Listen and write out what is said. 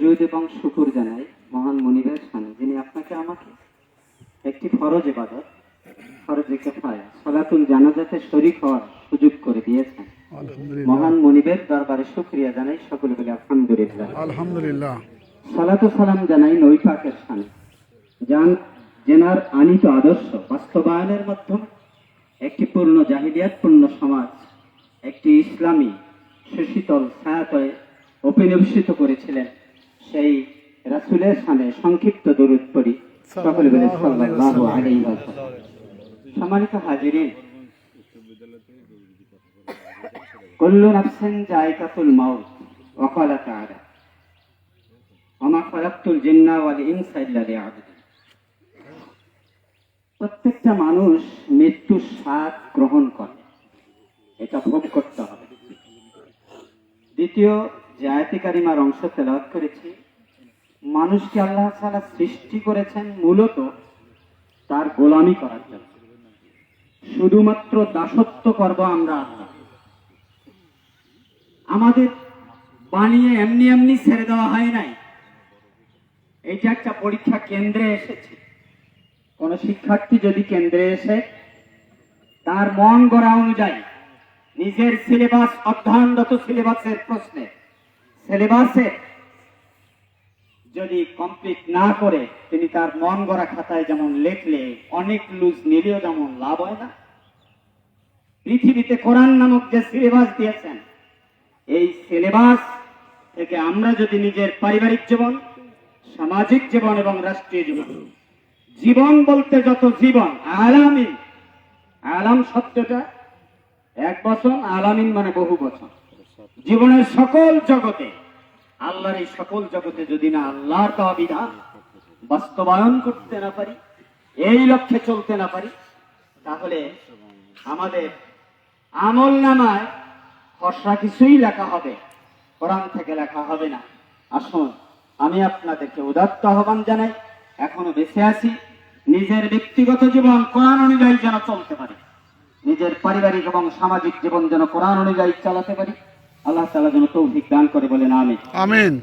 সুজুদ এবং শুকুর জানাই মহান মনিবের সামনে যিনি আপনাকে আমাকে একটি ফরজ ইবাদত ফরজে কেফায়া সলাতুল জানাজাতে শরীক হওয়ার সুযোগ করে দিয়েছেন। মহান মনিবের দরবারে শুক্রিয়া জানাই সকলে বলে আলহামদুলিল্লাহ। আলহামদুলিল্লাহ। সালাতু সালাম জানাই নই পাকের সামনে যান জেনার আনিত আদর্শ বাস্তবায়নের মাধ্যমে একটি পূর্ণ জাহিলিয়াত পূর্ণ সমাজ একটি ইসলামী সুশীতল ছায়াতয়ে অভিনবিষ্যিত করেছিলেন। সেই রাসূলের সামনে সংক্ষিপ্ত দরুদ পড়ি। সকলে বলে সাল্লাল্লাহু আলাইহি ওয়াসাল্লাম। সম্মানিত হাজিরিন কুল্লু নাফসিন জায়কাতুল মাউত ওয়া ক্বালা তাআলা ওমা খালাকতুল জিন্না ওয়াল ইনসা ইল্লা লিয়াবুদুন। প্রত্যেকটা মানুষ মৃত্যুর স্বাদ গ্রহণ করে। এটা ভোগ করতে হবে। দ্বিতীয় যে অংশ তেলাওয়াত করেছি মানুষকে আল্লাহ তাআলা সৃষ্টি করেছেন মূলত তার গোলামি করার জন্য। শুধুমাত্র দাসত্ব করব আমরা আল্লাহ। আমাদের বানিয়ে এমনি এমনি ছেড়ে দেওয়া হয় নাই। এইটা একটা পরীক্ষা কেন্দ্রে এসেছে। কোন শিক্ষার্থী যদি কেন্দ্রে এসে তার মন গড়া অনুযায়ী নিজের সিলেবাস অধ্যয়নরত সিলেবাসের প্রশ্নে, সিলেবাসে যদি কমপ্লিট না করে, তিনি তার মন গড়া খাতায় যেমন লেখলে, অনেক লুজ নিলেও যেমন লাভ হয় না। পৃথিবীতে কোরআন নামক যে সিলেবাস দিয়েছেন, এই সিলেবাস থেকে আমরা যদি নিজের পারিবারিক জীবন, সামাজিক জীবন এবং রাষ্ট্রীয় জীবন জীবন বলতে যত জীবন আলামিন আলাম শব্দটা এক বছর আলামিন মানে বহু বছর জীবনের সকল জগতে আল্লাহর এই সকল জগতে যদি না আল্লাহর বিধান বাস্তবায়ন করতে না পারি, এই লক্ষ্যে চলতে না পারি, তাহলে আমাদের আমল নামায় ফর্সা কিছুই লেখা হবে, কোরআন থেকে লেখা হবে না। আসুন, আমি আপনাদেরকে উদাত্ত আহ্বান জানাই, এখনও বেঁচে আছি, নিজের ব্যক্তিগত জীবন কোরআন অনুযায়ী যেন চলতে পারে, নিজের পারিবারিক এবং সামাজিক জীবন যেন কোরআন অনুযায়ী চালাতে পারি আল্লাহ তালা যেন তৌফিক দান করে বলেন আমি আমিন।